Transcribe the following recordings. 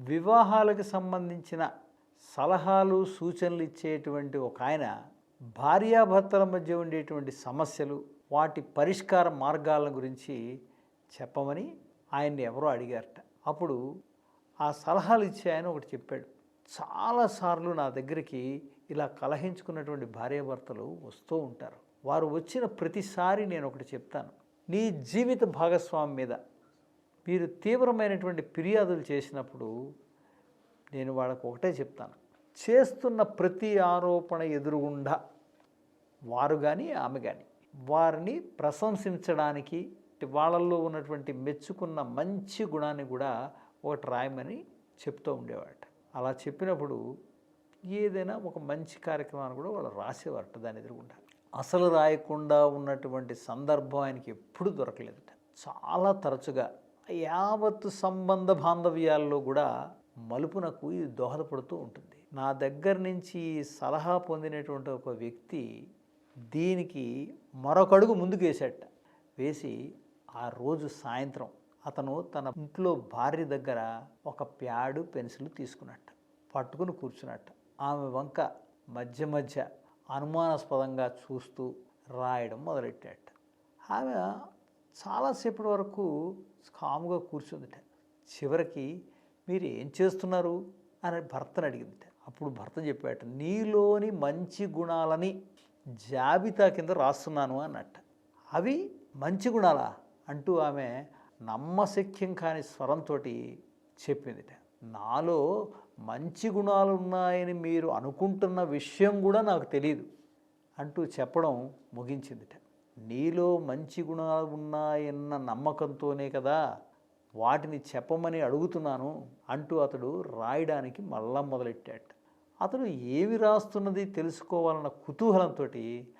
వివాహాలకు సంబంధించిన సలహాలు సూచనలు ఇచ్చేటువంటి ఒక ఆయన భార్యాభర్తల మధ్య ఉండేటువంటి సమస్యలు వాటి పరిష్కార మార్గాల గురించి చెప్పమని ఆయన్ని ఎవరో అడిగారట. అప్పుడు ఆ సలహాలు ఇచ్చే ఆయన ఒకటి చెప్పాడు. చాలాసార్లు నా దగ్గరికి ఇలా కలహించుకున్నటువంటి భార్యాభర్తలు వస్తూ ఉంటారు. వారు వచ్చిన ప్రతిసారి నేను ఒకటి చెప్తాను. నీ జీవిత భాగస్వామి మీద మీరు తీవ్రమైనటువంటి ఫిర్యాదులు చేసినప్పుడు నేను వాళ్ళకు ఒకటే చెప్తాను. చేస్తున్న ప్రతి ఆరోపణ ఎదురుగుండా వారు కానీ ఆమె కానీ వారిని ప్రశంసించడానికి వాళ్ళల్లో ఉన్నటువంటి మెచ్చుకున్న మంచి గుణాన్ని కూడా ఒకటి రాయమని చెప్తూ ఉండేవాట. అలా చెప్పినప్పుడు ఏదైనా ఒక మంచి కార్యక్రమాన్ని కూడా వాళ్ళు రాసేవారట దాని ఎదురుగుండా. అసలు రాయకుండా ఉన్నటువంటి సందర్భం ఆయనకి ఎప్పుడు దొరకలేదట. చాలా తరచుగా యావత్తు సంబంధ బాంధవ్యాల్లో కూడా మలుపునకు ఇది దోహదపడుతూ ఉంటుంది. నా దగ్గర నుంచి సలహా పొందినటువంటి ఒక వ్యక్తి దీనికి మరొకడుగు ముందుకు వేసాట వేసి ఆ రోజు సాయంత్రం అతను తన ఇంట్లో భార్య దగ్గర ఒక ప్యాడు పెన్సిల్ తీసుకున్నట్ట. పట్టుకుని కూర్చున్నట్ట. ఆమె వంక మధ్య మధ్య అనుమానాస్పదంగా చూస్తూ రాయడం మొదలెట్టాట ఆమె చాలాసేపటి వరకు కాముగా కూర్చుందిట. చివరికి మీరు ఏం చేస్తున్నారు? అని భర్తను అడిగిందిట. అప్పుడు భర్త చెప్పాట నీలోని మంచి గుణాలని జాబితా కింద రాస్తున్నాను అన్నట్ట. అవి మంచి గుణాలా? అంటూ ఆమె నమ్మశక్యం కాని స్వరంతో చెప్పిందిట. నాలో మంచి గుణాలు ఉన్నాయని మీరు అనుకుంటున్న విషయం కూడా నాకు తెలియదు అంటూ చెప్పడం ముగించిందిట. నీలో మంచి గుణాలు ఉన్నాయన్న నమ్మకంతోనే కదా వాటిని చెప్పమని అడుగుతున్నాను అంటూ అతడు రాయడానికి మళ్ళా మొదలెట్టాడు. అతడు ఏమి రాస్తున్నది తెలుసుకోవాలన్న కుతూహలంతో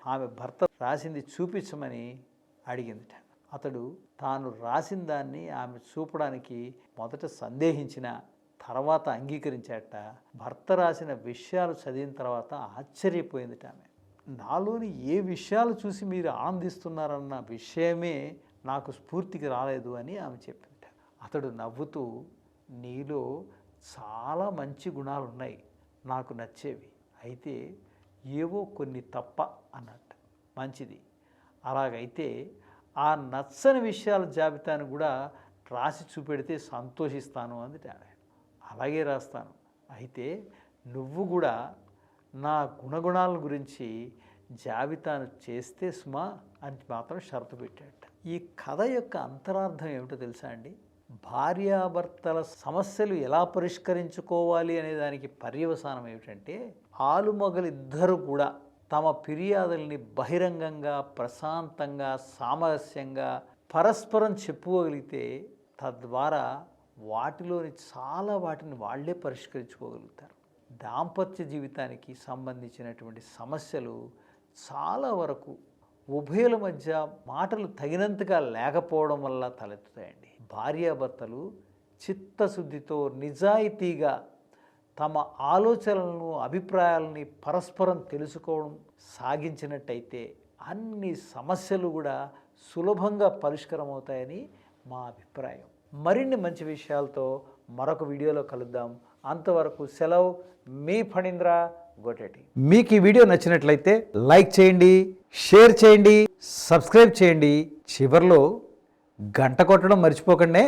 ఆమె భర్త రాసింది చూపించమని అడిగిందిట. అతడు తాను రాసిన దాన్ని ఆమె చూపడానికి మొదట సందేహించిన తర్వాత అంగీకరించాట భర్త రాసిన విషయాలు చదివిన తర్వాత ఆశ్చర్యపోయిందిట ఆమె. నాలోని ఏ విషయాలు చూసి మీరు ఆనందిస్తున్నారన్న విషయమే నాకు స్ఫూర్తికి రాలేదు అని ఆమె చెప్పింది. అతడు నవ్వుతూ నీలో చాలా మంచి గుణాలు ఉన్నాయి నాకు నచ్చేవి. అయితే ఏవో కొన్ని తప్ప అన్నట్టు. మంచిది. అలాగైతే ఆ నచ్చని విషయాల జాబితాను కూడా రాసి చూపెడితే సంతోషిస్తాను అందుట అలాగే రాస్తాను. అయితే నువ్వు కూడా నా గుణగుణాల గురించి జాబితాను చేస్తే సుమా అని మాత్రం షరతు పెట్టాడు ఈ కథ యొక్క అంతరార్థం ఏమిటో తెలుసా అండి? భార్యాభర్తల సమస్యలు ఎలా పరిష్కరించుకోవాలి అనే దానికి పర్యవసానం ఏమిటంటే ఆలుమగలిద్దరూ కూడా తమ ఫిర్యాదుల్ని బహిరంగంగా ప్రశాంతంగా సామరస్యంగా పరస్పరం చెప్పుకోగలిగితే తద్వారా వాటిలోని చాలా వాటిని వాళ్ళే పరిష్కరించుకోగలుగుతారు. దాంపత్య జీవితానికి సంబంధించినటువంటి సమస్యలు చాలా వరకు ఉభయుల మధ్య మాటలు తగినంతగా లేకపోవడం వల్ల తలెత్తుతాయండి. భార్యాభర్తలు చిత్తశుద్ధితో నిజాయితీగా తమ ఆలోచనలను అభిప్రాయాలని పరస్పరం తెలుసుకోవడం సాగించినట్టయితే అన్ని సమస్యలు కూడా సులభంగా పరిష్కారం అవుతాయని మా అభిప్రాయం. మరిన్ని మంచి విషయాలతో మరొక వీడియోలో కలుద్దాం. అంతవరకు సెలవు. మీ ఫణీంద్ర గోటేటి. మీకు ఈ వీడియో నచ్చినట్లయితే లైక్ చేయండి షేర్ చేయండి సబ్స్క్రైబ్ చేయండి. చివరిలో గంట కొట్టడం మర్చిపోకండి.